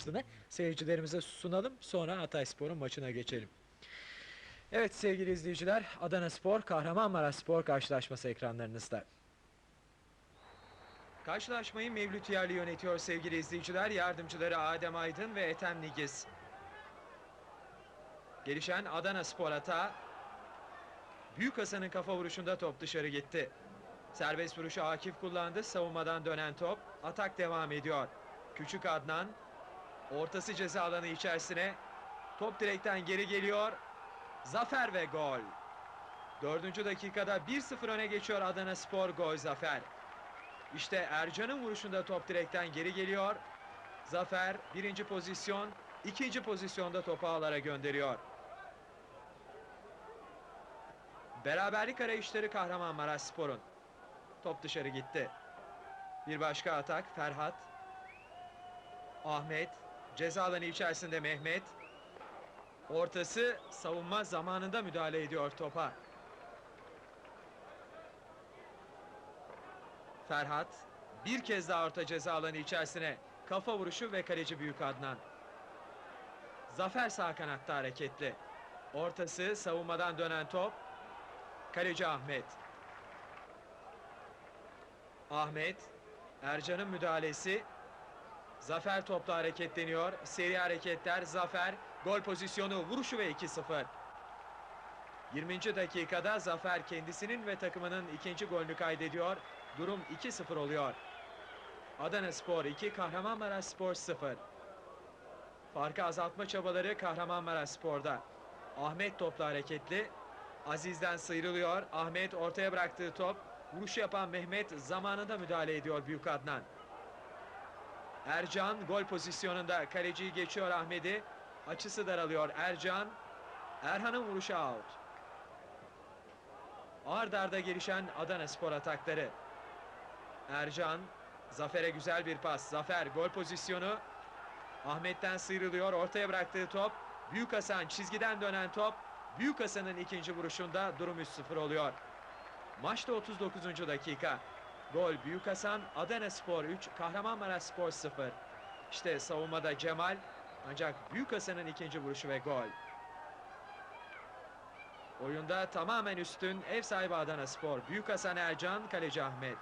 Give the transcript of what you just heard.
yaptığını seyircilerimize sunalım. Sonra Hatayspor'un maçına geçelim. Evet sevgili izleyiciler, Adana Spor, Kahramanmaraş Spor karşılaşması ekranlarınızda. Karşılaşmayı Mevlüt Yerli yönetiyor sevgili izleyiciler. Yardımcıları Adem Aydın ve Ethem Nigiz. Gelişen Adana Spor hata. Büyük Hasan'ın kafa vuruşunda top dışarı gitti. Serbest vuruşu Akif kullandı. Savunmadan dönen top. Atak devam ediyor. Küçük Adnan. Ortası ceza alanı içerisine. Top direkten geri geliyor. Zafer ve gol. Dördüncü dakikada 1-0 öne geçiyor Adana Spor gol zafer. İşte Ercan'ın vuruşunda top direkten geri geliyor. Zafer birinci pozisyon, ikinci pozisyonda topu ağlara gönderiyor. Beraberlik arayışları Kahramanmaraş Spor'un. Top dışarı gitti. Bir başka atak Ferhat. Ahmet. Ceza alanı içerisinde Mehmet. Ortası savunma zamanında müdahale ediyor topa. Ferhat bir kez daha orta ceza alanı içerisine kafa vuruşu ve kaleci Büyük Adnan. Zafer sağ kanatta hareketli. Ortası savunmadan dönen top. Kaleci Ahmet. Ahmet. Ercan'ın müdahalesi. Zafer topla hareketleniyor. Seri hareketler. Zafer. Gol pozisyonu. Vuruşu ve 2-0. 20. dakikada Zafer kendisinin ve takımının ikinci golünü kaydediyor. Durum 2-0 oluyor. Adana Spor 2, Kahramanmaraş Spor 0. Farkı azaltma çabaları Kahramanmaraş Spor'da. Ahmet topla hareketli. Aziz'den sıyrılıyor. Ahmet ortaya bıraktığı top. Vuruş yapan Mehmet zamanında müdahale ediyor Büyük Adnan. Ercan gol pozisyonunda kaleciyi geçiyor Ahmet'i. Açısı daralıyor Ercan. Erhan'ın vuruşu out. Ard arda gelişen Adana Spor atakları. Ercan, Zafer'e güzel bir pas. Zafer gol pozisyonu. Ahmet'ten sıyrılıyor. Ortaya bıraktığı top. Büyük Hasan çizgiden dönen top. Büyük Hasan'ın ikinci vuruşunda durum 3-0 oluyor. Maçta 39. dakika. Gol Büyük Hasan, Adana Spor 3, Kahramanmaraş Spor 0. İşte savunmada Cemal. Ancak Büyük Hasan'ın ikinci vuruşu ve gol. Oyunda tamamen üstün ev sahibi Adana Spor. Büyük Hasan Ercan, kaleci Ahmet.